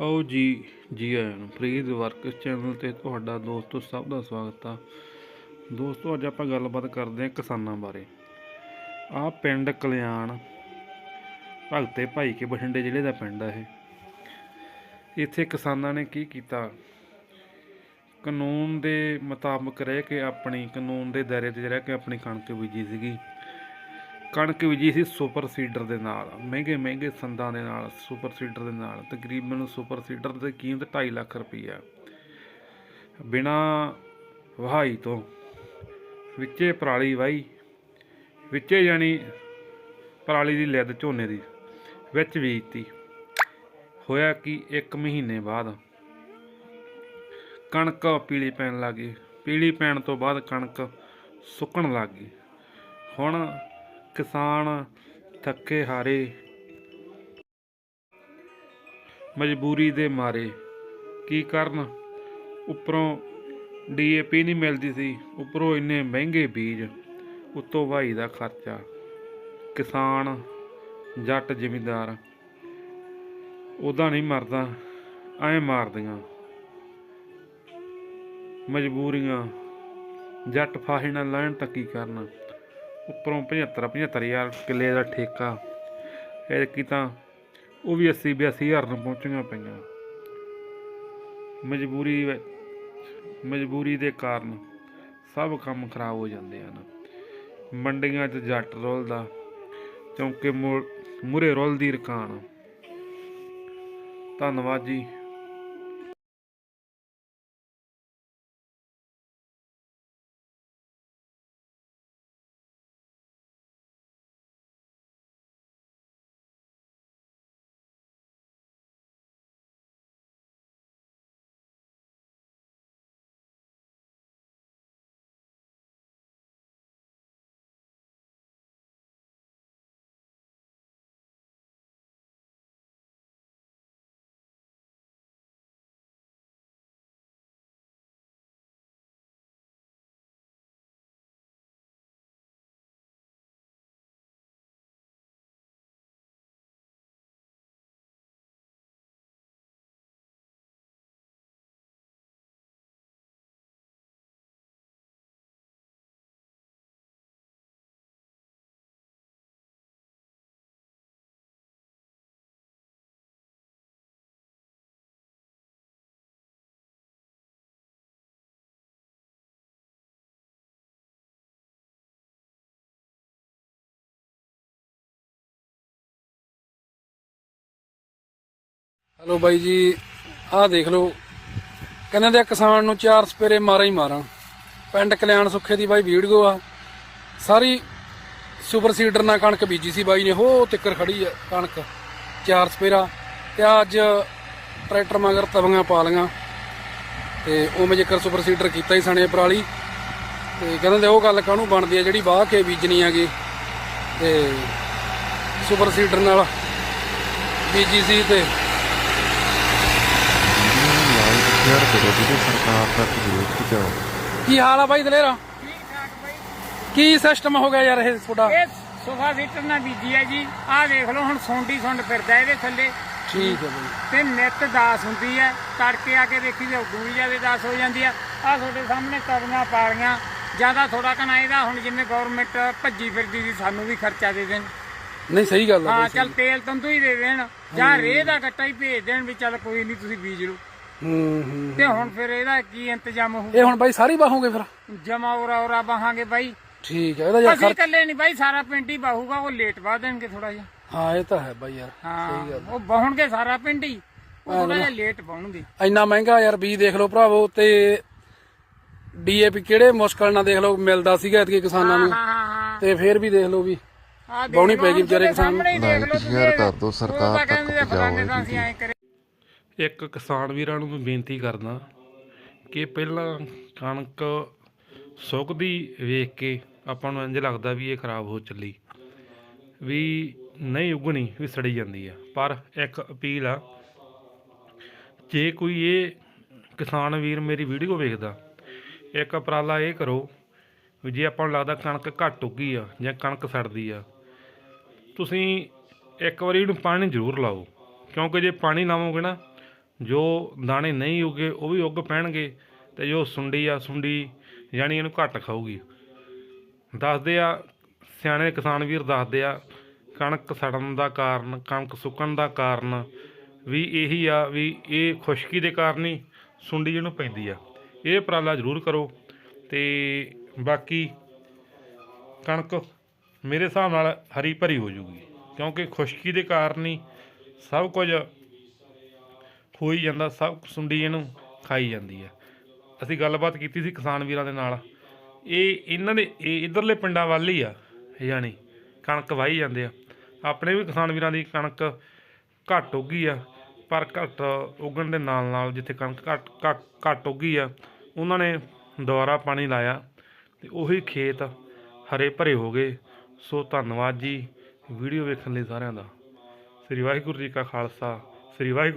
ਆਓ ਜੀ ਜੀ ਆਇਆਂ ਨੂੰ। ਫਰੀਦ ਵਰਕਸ ਚੈਨਲ ਤੇ ਤੁਹਾਡਾ ਦੋਸਤੋ, ਸਭ ਦਾ ਸਵਾਗਤ ਆ। ਦੋਸਤੋ, ਅੱਜ ਆਪਾਂ ਗੱਲਬਾਤ ਕਰਦੇ ਹਾਂ ਕਿਸਾਨਾਂ ਬਾਰੇ। ਆ ਪਿੰਡ ਕਲਿਆਣ, ਭਗਤੇ ਭਾਈ ਕੇ ਬਠਿੰਡੇ ਜ਼ਿਲ੍ਹੇ ਦਾ ਪਿੰਡ ਆ ਇਹ। ਇੱਥੇ ਕਿਸਾਨਾਂ ਨੇ ਕੀ ਕੀਤਾ? ਕਾਨੂੰਨ ਦੇ ਮੁਤਾਬਕ ਰਹਿ ਕੇ ਆਪਣੀ, ਕਾਨੂੰਨ ਦੇ ਦਾਇਰੇ 'ਚ ਰਹਿ ਕੇ ਆਪਣੀ ਕਣਕ ਬੀਜੀ ਸੀਗੀ। ਕਣਕ ਬੀਜੀ ਸੀ ਸੁਪਰ ਸੀਡਰ ਦੇ ਨਾਲ, ਮਹਿੰਗੇ ਮਹਿੰਗੇ ਸੰਦਾਂ ਦੇ ਨਾਲ, ਸੁਪਰ ਸੀਡਰ ਦੇ ਨਾਲ ਤਕਰੀਬਨ ਸੁਪਰ ਸੀਡਰ ਦੀ ਕੀਮਤ 2.5 ਲੱਖ ਰੁਪਈਆ। ਬਿਨਾ ਵਹਾਈ ਤੋਂ ਵਿੱਚੇ ਪਰਾਲੀ ਵਾਈ, ਵਿੱਚੇ ਜਾਨੀ ਪਰਾਲੀ ਦੀ ਲਿੱਦ ਝੋਨੇ ਦੀ ਵਿੱਚ ਬੀਜਤੀ ਹੋਇਆ ਕਿ 1 ਮਹੀਨੇ ਬਾਅਦ ਕਣਕ ਪੀਲੀ ਪੈਣ ਲੱਗੀ ਪੀਲੀ ਪੈਣ ਤੋਂ ਬਾਅਦ ਕਣਕ ਸੁੱਕਣ ਲੱਗ ਗਈ। ਹੁਣ ਕਿਸਾਨ ਥੱਕੇ ਹਾਰੇ। ਮਜਬੂਰੀ ਦੇ ਮਾਰੇ। ਕੀ ਕਰਨ? ਉੱਪਰੋਂ ਡੀਏਪੀ ਨਹੀਂ ਮਿਲਦੀ ਸੀ, ਉੱਪਰੋਂ ਇੰਨੇ ਮਹਿੰਗੇ ਬੀਜ, ਉੱਤੋਂ ਵਾਈ ਦਾ ਖਰਚਾ। ਕਿਸਾਨ ਜੱਟ ਜ਼ਿਮੀਂਦਾਰ, ਉਹਦਾ ਨਹੀਂ ਮਰਦਾ, ਐਂ ਮਾਰਦੀਆਂ। ਮਜਬੂਰੀਆਂ, ਜੱਟ ਫਾਹੇ ਨਾਲ ਲੈਣ ਤਾਂ ਕੀ ਕਰਨਾ? ਉੱਪਰੋਂ 75 75000 ਕਿੱਲੇ ਦਾ ਠੇਕਾ। ਇਹ ਕੀ ਉਹ ਵੀ 80 82000 ਨੂੰ ਪਹੁੰਚੀਆਂ ਪਈਆਂ। ਮਜਬੂਰੀ ਮਜਬੂਰੀ ਦੇ ਕਾਰਨ ਸਭ ਕੰਮ ਖਰਾਬ ਹੋ ਜਾਂਦੇ ਹਨ। ਮੰਡੀਆਂ 'ਚ ਜੱਟ ਰੋਲਦਾ, ਚੌਂਕੇ ਮੂਰੇ ਰੋਲਦੀ ਰਕਾਨ। ਧੰਨਵਾਦ ਜੀ। ਹਲੋ ਬਾਈ ਜੀ, ਆਹ ਦੇਖ ਲਓ। ਕਹਿੰਦੇ ਦੇ ਕਿਸਾਨ ਨੂੰ ਚਾਰ ਸਪੇਰੇ ਮਾਰਾਂ ਹੀ ਮਾਰਾਂ। ਪਿੰਡ ਕਲਿਆਣ ਸੁੱਖੇ ਦੀ ਬਾਈ ਵੀਡੀਓ ਆ। ਸਾਰੀ ਸੁਪਰ ਸੀਡਰ ਨਾਲ ਕਣਕ ਬੀਜੀ ਸੀ ਬਾਈ ਨੇ, ਹੋ ਤਿੱਕਰ ਖੜੀ ਆ ਕਣਕ। ਚਾਰ ਸਪੇਰਾ। ਤੇ ਅੱਜ ਟਰੈਕਟਰ ਮਗਰ ਤਵੀਆਂ ਪਾ ਲੀਆਂ ਤੇ ਉਵੇਂ ਜੇਕਰ ਸੁਪਰ ਸੀਡਰ ਕੀਤਾ ਹੀ ਸਣੇ ਪਰਾਲੀ। ਤੇ ਕਹਿੰਦੇ ਉਹ ਗੱਲ ਕਾਹਨੂੰ ਬਣਦੀ ਆ, ਜਿਹੜੀ ਵਾਹ ਕੇ ਬੀਜਣੀ ਹੈਗੀ ਤੇ ਸੁਪਰ ਸੀਡਰ ਨਾਲ ਬੀਜੀ ਸੀ ਤੇ ਸ਼ੇਅਰ ਕਰੋ ਵੀਡੀਓ ਸਰਕਾਰ ਤੱਕ ਜ਼ਰੂਰ ਪਹੁੰਚਾਓ ਕੀ ਹਾਲ ਆ ਬਾਈ ਦਲੇਰਾ? ਕੀ ਸਿਸਟਮ ਹੋ ਗਿਆ ਯਾਰ ਇਹ ਤੁਹਾਡਾ? ਇਹ ਸੋਫਾ ਸੀਟਰ ਨਾਲ ਬੀਜੀ ਹੈ ਜੀ। ਆਹ ਦੇਖ ਲਓ ਹੁਣ ਸੌਂਡੀ ਸੁੰਡ ਫਿਰਦਾ ਇਹਦੇ ਥੱਲੇ। ਠੀਕ ਹੈ ਬਾਈ। ਤੇ ਨਿੱਤ ਦਾਸ ਹੁੰਦੀ ਹੈ ਤੜਕੇ ਆ ਕੇ ਦੇਖੀ ਤੇ ਉਦੋਂ ਵੀ ਜ਼ਿਆਦਾ ਦਾਸ ਹੋ ਜਾਂਦੀ ਆ। ਆਹ ਤੁਹਾਡੇ ਸਾਹਮਣੇ ਤਵੀਆਂ ਪਾਲੀਆਂ ਜ਼ਿਆਦਾ ਥੋੜਾ ਕਨਾ ਇਹਦਾ ਹੁਣ ਜਿਵੇਂ ਗਵਰਨਮੈਂਟ ਭੱਜੀ ਫਿਰਦੀ ਸੀ ਸਾਨੂੰ ਵੀ ਖਰਚਾ ਦੇ ਦੇਣ। ਨਹੀਂ ਸਹੀ ਗੱਲ ਆ ਹਾਂ ਚੱਲ ਤੇਲ ਤੰਦੂ ਹੀ ਦੇ ਦੇਣ। ਜਾਂ ਰੇਹ ਦਾ ਗੱਟਾ ਹੀ ਭੇਜ ਦੇਣ ਵੀ ਚੱਲ ਕੋਈ ਨਹੀਂ ਤੁਸੀਂ ਬੀਜ ਲਓ। ਹੂੰ ਹੂੰ ਤੇ ਹੁਣ ਫਿਰ ਇਹਦਾ ਕੀ ਇੰਤਜ਼ਾਮ ਹੋਊ? ਇਹ ਹੁਣ ਬਾਈ ਸਾਰੀ ਬਾਹੋਗੇ ਫਿਰ। ਜਮਾ ਉਰਾ ਉਰਾ ਬਾਹਾਂਗੇ ਬਾਈ। ਠੀਕ ਹੈ ਇਹਦਾ ਯਾਰ ਅਸੀਂ ਖਰਚ ਇਕੱਲੇ ਨਹੀਂ ਬਾਈ ਸਾਰਾ ਪਿੰਡ ਹੀ ਬਾਹੂਗਾ ਉਹ ਲੇਟ ਵਾ ਦੇਣਗੇ ਥੋੜਾ ਜਿਹਾ। ਹਾਂ ਇਹ ਤਾਂ ਹੈ ਬਾਈ ਯਾਰ ਹਾਂ ਉਹ ਬਹੁਣਗੇ ਸਾਰਾ ਪਿੰਡ ਹੀ ਉਹ ਥੋੜਾ ਜਿਹਾ ਲੇਟ ਪਾਉਣਗੇ ਇੰਨਾ ਮਹਿੰਗਾ ਯਾਰ ਬੀਜ ਦੇਖ ਲਓ ਭਰਾਵੋ ਤੇ ਡੀਏਪੀ ਕਿਹੜੇ ਮੁਸ਼ਕਲ ਨਾਲ ਦੇਖ ਲਓ ਮਿਲਦਾ ਸੀਗਾ ਇਤਕੇ ਕਿਸਾਨਾਂ ਨੂੰ। ਹਾਂ ਹਾਂ ਹਾਂ ਤੇ ਫਿਰ ਵੀ ਦੇਖ ਲਓ ਵੀ ਆ ਬਾਉਣੀ ਪੈ ਗਈ ਵਿਚਾਰੇ ਕਿਸਾਨ ਨੂੰ। ਸ਼ੇਅਰ ਕਰ ਦਿਓ ਸਰਕਾਰ ਤੱਕ ਪਹੁੰਚਾਓ ਇਹ ਇੱਕ ਕਿਸਾਨ ਵੀਰਾਂ ਨੂੰ ਮੈਂ ਬੇਨਤੀ ਕਰਦਾ ਕਿ ਪਹਿਲਾਂ ਕਣਕ ਸੁੱਕਦੀ ਵੇਖ ਕੇ ਆਪਾਂ ਨੂੰ ਇੰਜ ਲੱਗਦਾ ਵੀ ਇਹ ਖਰਾਬ ਹੋ ਚੱਲੀ, ਵੀ ਨਹੀਂ ਉਗਣੀ, ਵੀ ਸੜੀ ਜਾਂਦੀ ਆ। ਪਰ ਇੱਕ ਅਪੀਲ ਆ, ਜੇ ਕੋਈ ਇਹ ਕਿਸਾਨ ਵੀਰ ਮੇਰੀ ਵੀਡੀਓ ਵੇਖਦਾ, ਇੱਕ ਉਪਰਾਲਾ ਇਹ ਕਰੋ ਵੀ ਜੇ ਆਪਾਂ ਨੂੰ ਲੱਗਦਾ ਕਣਕ ਘੱਟ ਉੱਗੀ ਆ ਜਾਂ ਕਣਕ ਸੜਦੀ ਆ, ਤੁਸੀਂ ਇੱਕ ਵਾਰੀ ਇਹਨੂੰ ਪਾਣੀ ਜ਼ਰੂਰ ਲਾਓ, ਕਿਉਂਕਿ ਜੇ ਪਾਣੀ ਲਾਵੋਗੇ ਨਾ ਜੋ ਦਾਣੇ ਨਹੀਂ ਉੱਗੇ, ਉਹ ਵੀ ਉੱਗ ਪੈਣਗੇ ਤੇ ਜੋ ਸੁੰਡੀ ਆ, ਸੁੰਡੀ ਯਾਨੀ ਇਹਨੂੰ ਘੱਟ ਖਾਊਗੀ। ਦੱਸਦੇ ਆ, ਸਿਆਣੇ ਕਿਸਾਨ ਵੀਰ ਦੱਸਦੇ ਆ, ਕਣਕ ਸੜਨ ਦਾ ਕਾਰਨ, ਕਣਕ ਸੁੱਕਣ ਦਾ ਕਾਰਨ ਵੀ ਇਹੀ ਆ ਵੀ ਇਹ ਖੁਸ਼ਕੀ ਦੇ ਕਾਰਨ ਹੀ ਸੁੰਡੀ ਜਿਹਨੂੰ ਪੈਂਦੀ ਆ। ਇਹ ਉਪਰਾਲਾ ਜ਼ਰੂਰ ਕਰੋ ਤੇ ਬਾਕੀ ਕਣਕ ਮੇਰੇ ਹਿਸਾਬ ਨਾਲ ਹਰੀ ਭਰੀ ਹੋ ਜੂਗੀ, ਕਿਉਂਕਿ ਖੁਸ਼ਕੀ ਦੇ ਕਾਰਨ ਹੀ ਸਭ ਕੁਝ ਹੋ ਜਾਂਦਾ, ਸਭ ਸੁੰਡੀ ਇਹਨੂੰ ਖਾਈ ਜਾਂਦੀ ਹੈ ਅਸੀਂ ਗੱਲਬਾਤ ਕੀਤੀ ਸੀ ਕਿਸਾਨ ਵੀਰਾਂ ਦੇ ਨਾਲ। ਇਹ ਇਹਨਾਂ ਦੇ, ਇਹ ਇਧਰਲੇ ਪਿੰਡਾਂ ਵੱਲ ਹੀ ਆ ਯਾਨੀ ਕਣਕ ਵਾਹੀ ਜਾਂਦੇ ਆ। ਆਪਣੇ ਵੀ ਕਿਸਾਨ ਵੀਰਾਂ ਦੀ ਕਣਕ ਘੱਟ ਉੱਗੀ ਆ, ਪਰ ਘੱਟ ਉਗਣ ਦੇ ਨਾਲ ਨਾਲ ਜਿੱਥੇ ਕਣਕ ਘੱਟ ਘੱਟ ਘੱਟ ਉੱਗੀ ਆ, ਉਹਨਾਂ ਨੇ ਦੁਬਾਰਾ ਪਾਣੀ ਲਾਇਆ ਤੇ ਉਹੀ ਖੇਤ ਹਰੇ ਭਰੇ ਹੋ ਗਏ। ਸੋ ਧੰਨਵਾਦ ਜੀ। ਵੀਡੀਓ ਵੇਖਣ ਲਈ ਸਾਰਿਆਂ ਦਾ। ਸ੍ਰੀ ਵਾਹਿਗੁਰੂ ਜੀ ਕਾ ਖਾਲਸਾ। ਸ੍ਰੀ ਵਾਹਿਗੁਰੂ